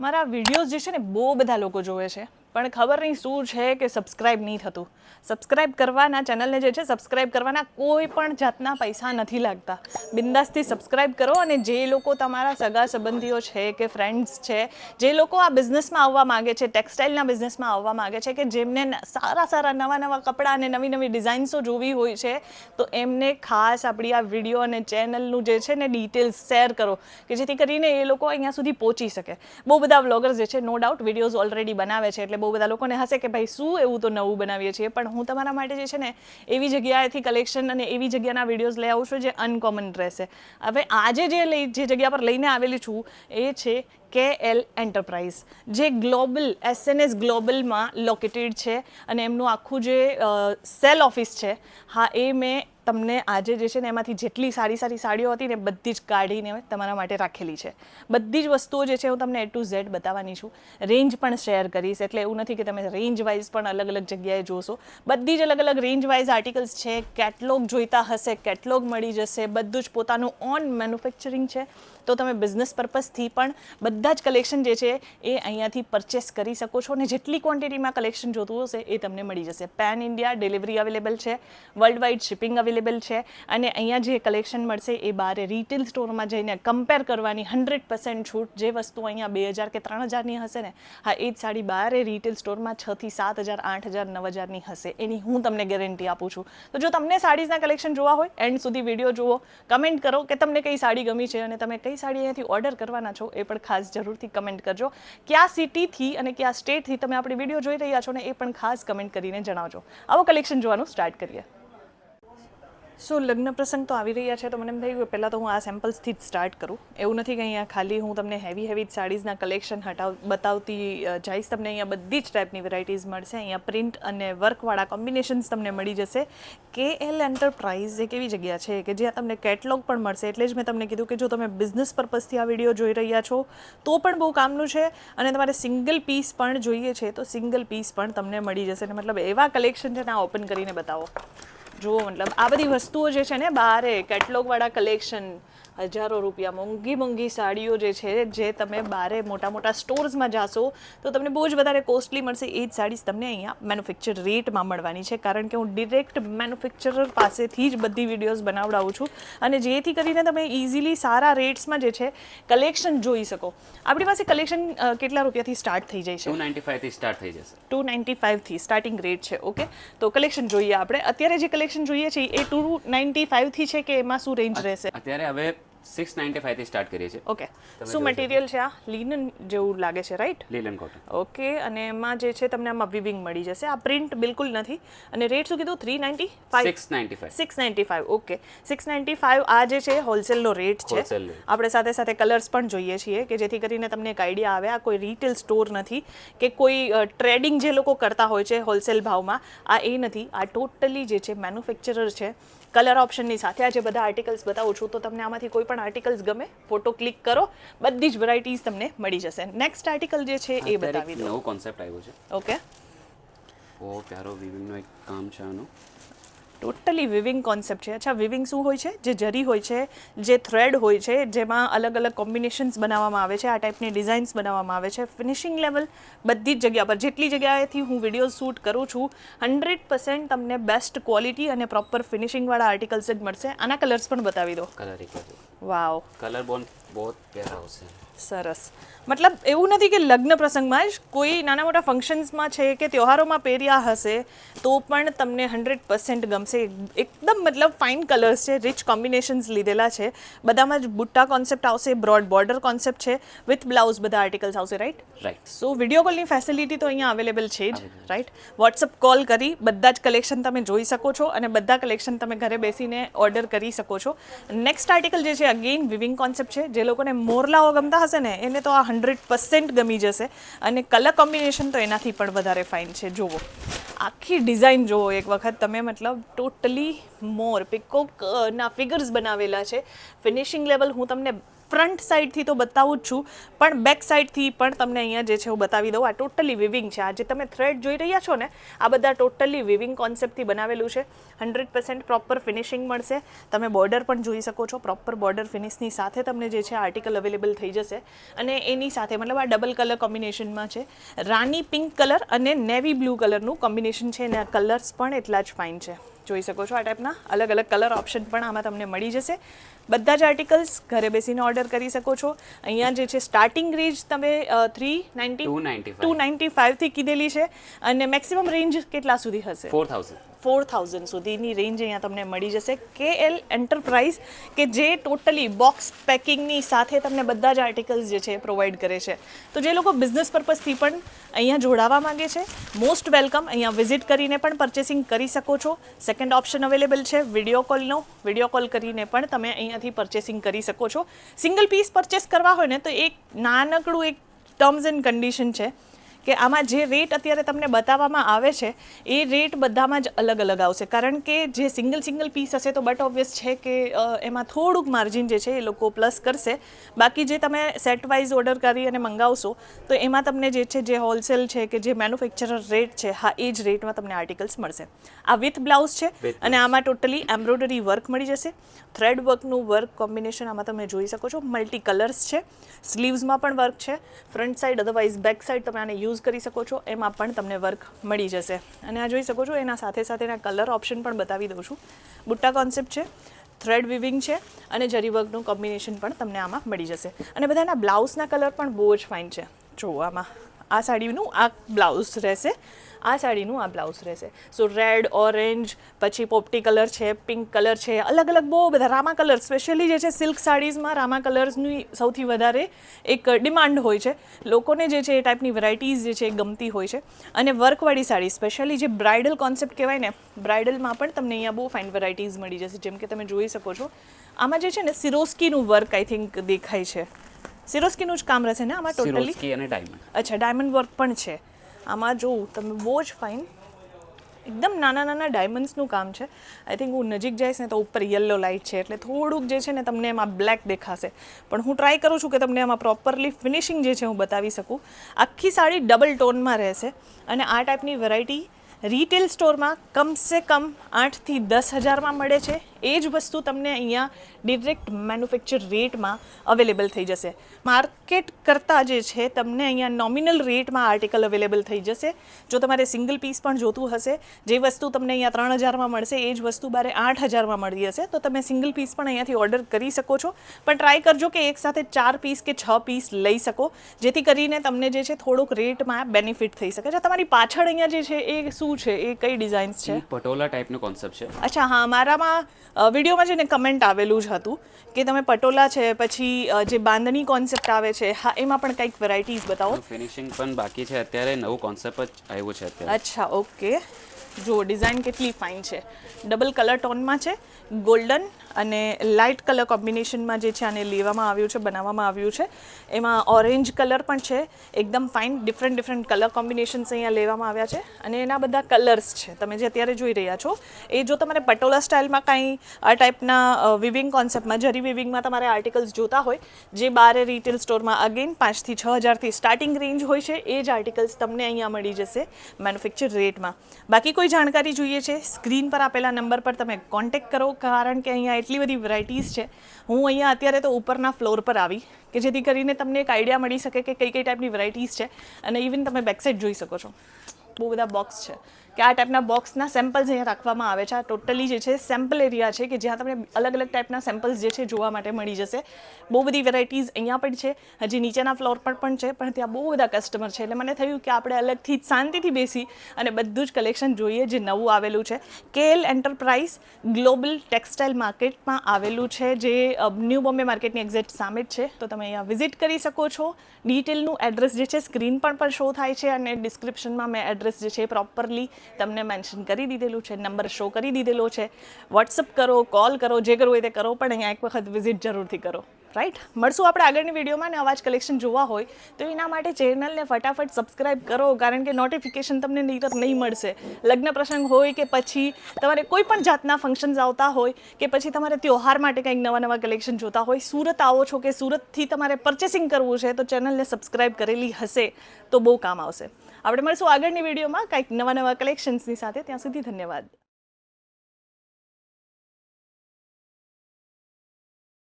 મારા વિડીયોઝ જે છે ને બહુ બધા લોકો જોવે છે. પણ ખબર નહીં શું છે કે સબસ્ક્રાઇબ નહીં થતું. સબસ્ક્રાઇબ કરવાના ચેનલને જે છે સબસ્ક્રાઇબ કરવાના કોઈ પણ જાતના પૈસા નથી લાગતા. બિંદાસથી સબસ્ક્રાઇબ કરો અને જે લોકો તમારા સગા સંબંધીઓ છે કે ફ્રેન્ડ્સ છે, જે લોકો આ બિઝનેસમાં આવવા માગે છે ટેક્સટાઇલના બિઝનેસમાં આવવા માગે છે કે જેમને સારા સારા નવા નવા કપડાં અને નવી નવી ડિઝાઇન્સો જોવી હોય છે, તો એમને ખાસ આપણી આ વીડિયો અને ચેનલનું જે છે ને ડિટેલ્સ શેર કરો કે જેથી કરીને એ લોકો અહીંયા સુધી પહોંચી શકે. બહુ બધા વ્લોગર્સ જે છે નો ડાઉટ વિડીયોઝ ઓલરેડી બનાવે છે, એટલે બહુ બધા લોકોને હશે કે ભાઈ શું એવું તો નવું બનાવીએ છીએ? પણ હું તમારા માટે જે છે ને એવી જગ્યાએથી કલેક્શન અને એવી જગ્યાના વિડીયોઝ લઈ આવું છું જે અનકોમન રહેશે. હવે આજે જે લઈ, જે જગ્યા પર લઈને આવેલી છું એ છે કે એલ એન્ટરપ્રાઇઝ જે ગ્લોબલ એસએનએસ ગ્લોબલમાં લોકેટેડ છે અને એમનું આખું જે સેલ ઓફિસ છે, હા, એ મેં તમને આજે જે છે ને એમાંથી જેટલી સારી સારી સાડીઓ હતી ને બધી જ કાઢીને તમારા માટે રાખેલી છે. બધી જ વસ્તુઓ જે છે હું તમને એ ટુ ઝેડ બતાવવાની છું. રેન્જ પણ શેર કરીશ, એટલે એવું નથી કે તમે રેન્જ વાઇઝ પણ અલગ અલગ જગ્યાએ જોશો. બધી જ અલગ અલગ રેન્જ વાઇઝ આર્ટિકલ્સ છે કેટલોગ જોઈતા હશે કેટલોગ મળી જશે, બધું જ પોતાનું ઓન મેન્યુફેક્ચરિંગ છે. તો તમે બિઝનેસ પર્પઝથી પણ બધા જ કલેક્શન જે છે એ અહીંયાથી પરચેસ કરી શકો છો અને જેટલી ક્વોન્ટિટીમાં કલેક્શન જોતું હશે એ તમને મળી જશે. પેન ઇન્ડિયા ડિલિવરી અવેલેબલ છે વર્લ્ડ વાઇડ શિપિંગ અવેલેબલ છે અને અહીંયા જે કલેક્શન મળશે એ બારે રિટેલ સ્ટોરમાં જઈને કમ્પેર કરવાની હંડ્રેડ પર્સન્ટ છૂટ જે વસ્તુ અહીંયા બે હજાર કે ત્રણ હજારની હશે ને, હા, એ જ સાડી બારે રિટેલ સ્ટોરમાં છથી સાત હજાર, આઠ હજાર, નવ હજારની હશે. એની હું તમને ગેરંટી આપું છું. તો જો તમને સાડીઝના કલેક્શન જોવા હોય એન્ડ સુધી વીડિયો જુઓ કમેન્ટ કરો કે તમને કઈ સાડી ગમી છે અને તમે કઈ સાડી અહીંયાથી ઓર્ડર કરવાના છો એ પણ ખાસ જરૂરથી કમેન્ટ કરજો. કયા સિટીથી અને કયા સ્ટેટથી તમે આપણી વીડિયો જોઈ રહ્યા છો ને એ પણ ખાસ કમેન્ટ કરીને જણાવજો. આવો કલેક્શન જોવાનું સ્ટાર્ટ કરીએ. સો લગ્ન પ્રસંગ તો આવી રહ્યા છે, તો મને એમ થયું કે પહેલાં તો હું આ સેમ્પલ્સથી જ સ્ટાર્ટ કરું. એવું નથી કે અહીંયા ખાલી હું તમને હેવી હેવી સાડીઝના કલેક્શન હટાવ, બતાવતી જઈશ તમને અહીંયા બધી જ ટાઈપની વેરાયટીઝ મળશે. અહીંયા પ્રિન્ટ અને વર્કવાળા કોમ્બિનેશન્સ તમને મળી જશે. કે એલ એન્ટરપ્રાઇઝ એક એવી જગ્યા છે કે જ્યાં તમને કેટલોગ પણ મળશે. એટલે જ મેં તમને કીધું કે જો તમે બિઝનેસ પર્પઝથી આ વીડિયો જોઈ રહ્યા છો, તો પણ બહુ કામનું છે અને તમારે સિંગલ પીસ પણ જોઈએ છે, તો સિંગલ પીસ પણ તમને મળી જશે. મતલબ એવા કલેક્શન છે ને આ ઓપન કરીને બતાવો. જુઓ મતલબ આ બધી વસ્તુઓ જે છે ને બહારે કેટલોગવાળા કલેક્શન હજારો રૂપિયા મોંઘી મોંઘી સાડીઓ જે છે જે તમે બારે મોટા મોટા સ્ટોર્સમાં જાશો તો તમને બહુ જ વધારે કોસ્ટલી મળશે. એ જ સાડીઝ તમને અહીંયા મેન્યુફેક્ચર રેટમાં મળવાની છે. કારણ કે હું ડિરેક્ટ મેન્યુફેક્ચરર પાસેથી જ બધી વિડીયોઝ બનાવડાવું છું. અને જેથી કરીને તમે ઇઝીલી સારા રેટ્સમાં જે છે કલેક્શન જોઈ શકો. આપણી પાસે કલેક્શન કેટલા રૂપિયાથી સ્ટાર્ટ થઈ જાય છે? ટુ નાઇન્ટી ફાઇવથી સ્ટાર્ટ થઈ જશે. ટુ નાઇન્ટી ફાઇવથી સ્ટાર્ટિંગ રેટ છે ઓકે તો કલેક્શન જોઈએ આપણે. અત્યારે જે કલેક્શન જોઈએ છે એ ટુ નાઇન્ટી ફાઇવથી છે કે એમાં શું રેન્જ રહેશે? અત્યારે હવે સિક્સ નાઇન્ટી ફાઈવથી સ્ટાર્ટ કરીએ છીએ. ઓકે શું મટીરિયલ છે આ? લિનન જેવું લાગે છે રાઈટ લીલન કોટન ઓકે અને એમાં જે છે તમને આમાં વિવિંગ મળી જશે. આ પ્રિન્ટ બિલકુલ નથી. અને રેટ શું કીધું? Three ninety five six ninety five six ninety five okay six ninety five આ જે છે. હોલસેલનો રેટ છે આપણે સાથે સાથે કલર્સ પણ જોઈએ છીએ કે જેથી કરીને તમને એક આઈડિયા આવે. આ કોઈ રિટેલ સ્ટોર નથી કે કોઈ ટ્રેડિંગ જે લોકો કરતા હોય છે હોલસેલ ભાવમાં આ એ નથી. આ ટોટલી જે છે મેન્યુફેક્ચરર છે. કલર ઓપ્શનની સાથે આ જે બધા આર્ટિકલ્સ બતાવું છું તો તમને આમાંથી કોઈ પણ આર્ટિકલ્સ ગમે ફોટો ક્લિક કરો બધી જ વેરાયટીઝ તમને મળી જશે. નેક્સ્ટ આર્ટિકલ જે છે એ બતાવી દો નવો કોન્સેપ્ટ આવ્યો છે. ઓકે ઓ પ્યારો વિવિંગનો એક કામ છે આનું. ટોટલી વિવિંગ કોન્સેપ્ટ છે. અચ્છા વિવિંગ શું હોય છે? જે જરી હોય છે જે થ્રેડ હોય છે જેમાં અલગ અલગ કોમ્બિનેશન્સ બનાવવામાં આવે છે આ ટાઈપની ડિઝાઇન્સ બનાવવામાં આવે છે. ફિનિશિંગ લેવલ બધી જ જગ્યા પર જેટલી જગ્યાએથી હું વીડિયો શૂટ કરું છું હંડ્રેડ પર્સન્ટ તમને બેસ્ટ ક્વોલિટી અને પ્રોપર ફિનિશિંગવાળા આર્ટિકલ્સ જ મળશે. આના કલર્સ પણ બતાવી દો. કલર વાવ કલર બોન બહુ પ્યારા આવશે. સરસ. મતલબ એવું નથી કે લગ્ન પ્રસંગમાં જ કોઈ નાના મોટા ફંક્શન્સમાં છે કે તહેવારોમાં પહેર્યા હશે તો પણ તમને હંડ્રેડ પર્સન્ટ ગમશે. એકદમ મતલબ ફાઇન કલર્સ છે રિચ કોમ્બિનેશન્સ લીધેલા છે. બધામાં જ બુટ્ટા કોન્સેપ્ટ આવશે બ્રોડ બોર્ડર કોન્સેપ્ટ છે વિથ બ્લાઉઝ બધા આર્ટિકલ્સ આવશે રાઈટ રાઈટ સો વીડિયો કોલની ફેસિલિટી તો અહીંયા અવેલેબલ છે જ રાઈટ વોટ્સઅપ કોલ કરી બધા જ કલેક્શન તમે જોઈ શકો છો અને બધા કલેક્શન તમે ઘરે બેસીને ઓર્ડર કરી શકો છો. નેક્સ્ટ આર્ટિકલ જે છે અગેઇન વિવિંગ કોન્સેપ્ટ છે જે લોકોને મોરલાઓ ગમતા હશે ને, એને તો આ હંડ્રેડ પર્સન્ટ ગમી જશે. અને કલર કોમ્બિનેશન તો એનાથી પણ વધારે ફાઇન છે. જુઓ. આખી ડિઝાઇન જુઓ એક વખત. તમે મતલબ ટોટલી મોર પિકોકના ફિગર્સ બનાવેલા છે. ફિનિશિંગ લેવલ હું તમને ફ્રન્ટ સાઈડથી તો બતાવું જ છું, પણ બેક સાઈડથી પણ તમને અહીંયા જે છે હું બતાવી દઉં. આ ટોટલી વિવિંગ છે. આ જે તમે થ્રેડ જોઈ રહ્યા છો ને, આ બધા ટોટલી વિવિંગ કોન્સેપ્ટથી બનાવેલું છે. હંડ્રેડ પર્સન્ટ પ્રોપર ફિનિશિંગ મળશે. તમે બોર્ડર પણ જોઈ શકો છો. પ્રોપર બોર્ડર ફિનિશની સાથે તમને જે છે આર્ટિકલ અવેલેબલ થઈ જશે. અને એની સાથે મતલબ આ ડબલ કલર કોમ્બિનેશનમાં છે. રાની પિંક કલર અને નેવી બ્લુ કલરનું કોમ્બિનેશન છે આ કલર્સ પણ એટલા જ ફાઇન છે. જોઈ શકો છો આ ટાઈપના અલગ અલગ કલર ઓપ્શન પણ આમાં તમને મળી જશે. બધા જ આર્ટિકલ્સ ઘરે બેસીને ઓર્ડર કરી શકો છો. અહીંયા જે છે સ્ટાર્ટિંગ રેન્જ તમે થ્રી નાઇન્ટી 295. ટુ નાઇન્ટી ફાઇવથી કીધેલી છે. અને મેક્સિમમ રેન્જ કેટલા સુધી હશે? ફોર થાઉઝન્ડ ફોર થાઉઝન્ડ સુધીની રેન્જ અહીંયા તમને મળી જશે. કે એલ એન્ટરપ્રાઇઝ કે જે ટોટલી બોક્સ પેકિંગની સાથે તમને બધા જ આર્ટિકલ્સ જે છે પ્રોવાઈડ કરે છે. તો જે લોકો બિઝનેસ પર્પઝથી પણ અહીંયા જોડાવા માંગે છે મોસ્ટ વેલકમ અહીંયા વિઝિટ કરીને પણ પરચેસિંગ કરી શકો છો. સેકન્ડ ઓપ્શન અવેલેબલ છે વીડિયો કોલનો વીડિયો કોલ કરીને પણ તમે અહીંયાથી પરચેસિંગ કરી શકો છો. સિંગલ પીસ પરચેસ કરવા હોય ને, તો એક નાનકડું એક ટર્મ્સ એન્ડ કન્ડિશન છે. કે આમાં જે રેટ અત્યારે તમને બતાવવામાં આવે છે એ રેટ બધામાં જ અલગ અલગ આવશે. કારણ કે જે સિંગલ સિંગલ પીસ હશે તો બટ ઓબ્વિયસ છે કે એમાં થોડુંક માર્જિન જે છે એ લોકો પ્લસ કરશે. બાકી જે તમે સેટ વાઇઝ ઓર્ડર કરી અને મંગાવશો તો એમાં તમને જે છે જે હોલસેલ છે કે જે મેન્યુફેક્ચરર રેટ છે હા એ જ રેટમાં તમને આર્ટિકલ્સ મળશે. આ વિથ બ્લાઉઝ છે અને આમાં ટોટલી એમ્બ્રોઇડરી વર્ક મળી જશે. થ્રેડ વર્કનું વર્ક કોમ્બિનેશન આમાં તમે જોઈ શકો છો. મલ્ટી કલર્સ છે સ્લીવ્સમાં પણ વર્ક છે. Front side otherwise back side તમે આને યુઝ કરી શકો છો, એમાં પણ તમને વર્ક મળી જશે. અને આ જોઈ શકો છો, એના સાથે સાથે એના કલર ઓપ્શન પણ બતાવી દઉં છું. બુટ્ટા કોન્સેપ્ટ છે થ્રેડ વિવિંગ છે, અને જરી વર્કનું કોમ્બિનેશન પણ તમને આમાં મળી જશે. અને બધાના બ્લાઉઝના કલર પણ બહુ જ ફાઇન છે. જુઓ આમાં. આ સાડીનું આ બ્લાઉઝ રહેશે. આ સાડીનું આ બ્લાઉઝ રહેશે. સો રેડ ઓરેન્જ પછી પોપટી કલર છે પિંક કલર છે અલગ અલગ બહુ બધા રામા કલર સ્પેશિયલી જે છે સિલ્ક સાડીઝમાં રામા કલર્સની સૌથી વધારે એક ડિમાન્ડ હોય છે. લોકોને જે છે એ ટાઈપની વેરાયટીઝ જે છે એ ગમતી હોય છે. અને વર્કવાળી સાડી સ્પેશિયલી જે બ્રાઇડલ કોન્સેપ્ટ કહેવાય ને બ્રાઇડલમાં પણ તમને અહીંયા બહુ ફાઇન વેરાયટીઝ મળી જશે. જેમ કે તમે જોઈ શકો છો. આમાં જે છે ને સિરોસ્કીનું વર્ક આઈ થિંક દેખાય છે. સિરોસ્કીનું જ કામ રહેશે ને આમાં ટોટલી અને ડાયમંડ. અચ્છા ડાયમંડ વર્ક પણ છે. આમાં જોઉં તમે બહુ જ ફાઇન એકદમ નાના નાના ડાયમંડ્સનું કામ છે. આઈ થિંક હું નજીક જઈશ ને તો ઉપર યલો લાઇટ છે એટલે થોડુંક જે છે ને તમને એમાં બ્લેક દેખાશે. પણ હું ટ્રાય કરું છું કે તમને એમાં પ્રોપરલી ફિનિશિંગ જે છે હું બતાવી શકું. આખી સાડી ડબલ ટોનમાં રહેશે અને આ ટાઈપની વેરાયટી રિટેલ સ્ટોરમાં કમસે કમ આઠથી દસ હજારમાં મળે છે. એ જ વસ્તુ તમને અહીંયા ડિરેક્ટ મેન્યુફેક્ચર રેટમાં અવેલેબલ થઈ જશે. માર્કેટ કરતાં જે છે તમને અહીંયા નોમિનલ રેટમાં આર્ટિકલ અવેલેબલ થઈ જશે. જો તમારે સિંગલ પીસ પણ જોતું હશે જે વસ્તુ તમને અહીંયા ત્રણ હજારમાં મળશે એ જ વસ્તુ બારે આઠ હજારમાં મળી હશે તો તમે સિંગલ પીસ પણ અહીંયાથી ઓર્ડર કરી શકો છો. પણ ટ્રાય કરજો કે એક સાથે ચાર પીસ કે છ પીસ લઈ શકો જેથી કરીને તમને જે છે થોડુંક રેટમાં બેનિફિટ થઈ શકે. છે તમારી પાછળ અહીંયા જે છે એ શું છે? એ કઈ ડિઝાઇન્સ છે? પટોલા ટાઈપનો કોન્સેપ્ટ છે. અચ્છા હા મારામાં વિડીયોમાં છે ને કમેન્ટ આવેલું જ હતું કે તમે પટોલા છે પછી જે બાંધણી કોન્સેપ્ટ આવે છે હા એમાં પણ કંઈક વેરાયટીઝ બતાવો. ફિનિશિંગ પણ બાકી છે. અત્યારે નવું કોન્સેપ્ટ જ આવ્યું છે અત્યારે. અચ્છા ઓકે જુઓ ડિઝાઇન કેટલી ફાઇન છે. ડબલ કલર ટોનમાં છે ગોલ્ડન અને લાઇટ કલર કોમ્બિનેશનમાં જે છે આને લેવામાં આવ્યું છે, બનાવવામાં આવ્યું છે. એમાં ઓરેન્જ કલર પણ છે, એકદમ fine different different colour combinations અહીંયા લેવામાં આવ્યા છે. અને એના બધા કલર્સ છે, તમે જે અત્યારે જોઈ રહ્યા છો, એ જો તમારે પટોલા સ્ટાઇલમાં કાંઈ આ ટાઈપના વિવિંગ કોન્સેપ્ટમાં જરી વિવિંગમાં તમારે આર્ટિકલ્સ જોતા હોય, જે બારે રિટેલ સ્ટોરમાં અગેન પાંચથી છ હજારથી સ્ટાર્ટિંગ રેન્જ હોય છે, એ જ આર્ટિકલ્સ તમને અહીંયા મળી જશે મેન્યુફેક્ચર રેટમાં બાકી કોઈ જાણકારી જોઈએ છે? સ્ક્રીન પર આપેલા નંબર પર તમે કોન્ટેક કરો, કારણ કે અહીંયા એટલી બધી વેરાયટીઝ છે. હું અહીંયા અત્યારે તો ઉપરના ફ્લોર પર આવી, કે જેથી કરીને તમને એક આઈડિયા મળી શકે કે કઈ કઈ ટાઈપની વેરાયટીઝ છે. અને ઇવન તમે બેકસાઇડ જોઈ શકો છો. બહુ બધા બોક્સ છે. કે આ ટાઈપના બોક્સના સેમ્પલ્સ અહીંયા રાખવામાં આવે છે. આ ટોટલી જે છે સેમ્પલ એરિયા છે કે જ્યાં તમને અલગ અલગ ટાઈપના સેમ્પલ્સ જે છે જોવા માટે મળી જશે. બહુ બધી વેરાયટીઝ અહીંયા પણ છે. હજી નીચેના ફ્લોર પર પણ છે, પણ ત્યાં બહુ બધા કસ્ટમર છે. એટલે મને થયું કે આપણે અલગથી જ શાંતિથી બેસી અને બધું જ કલેક્શન જોઈએ જે નવું આવેલું છે. કેએલ એન્ટરપ્રાઇઝ ગ્લોબલ ટેક્સટાઇલ માર્કેટમાં આવેલું છે જે ન્યૂ બોમ્બે માર્કેટની એક્ઝેક્ટ સામે જ છે. તો તમે અહીંયા વિઝિટ કરી શકો છો. ડિટેલનું એડ્રેસ જે છે સ્ક્રીન પર પણ શો થાય છે અને ડિસ્ક્રિપ્શનમાં મેં એડ્રેસ જે છે પ્રોપરલી તમને મેન્શન કરી દીધેલું છે, નંબર શો કરી દીધેલો છે. વોટ્સઅપ કરો કોલ કરો, જે કરવું હોય તે કરો, પણ અહીંયા એક વખત વિઝિટ જરૂરથી કરો. રાઈટ મળશું આપણે આગળની વિડીયોમાં ને અવાજ કલેક્શન જોવા હોય, તો એના માટે ચેનલને ફટાફટ સબસ્ક્રાઇબ કરો, કારણ કે નોટિફિકેશન તમને નહીતર નહીં મળશે. લગ્ન પ્રસંગ હોય કે પછી તમારે કોઈ પણ જાતના ફંક્શન્સ આવતા હોય, કે પછી તમારે ત્યોહાર માટે કંઈક નવા નવા કલેક્શન જોતા હોય, સુરત આવો છો કે સુરતથી તમારે પરચેસિંગ કરવું છે, તો ચેનલને સબસ્ક્રાઇબ કરેલી હશે, તો બહુ કામ આવશે. આપણે મળશું આગળની વિડીયોમાં. કંઈક નવા નવા કલેક્શન્સની સાથે. ત્યાં સુધી ધન્યવાદ.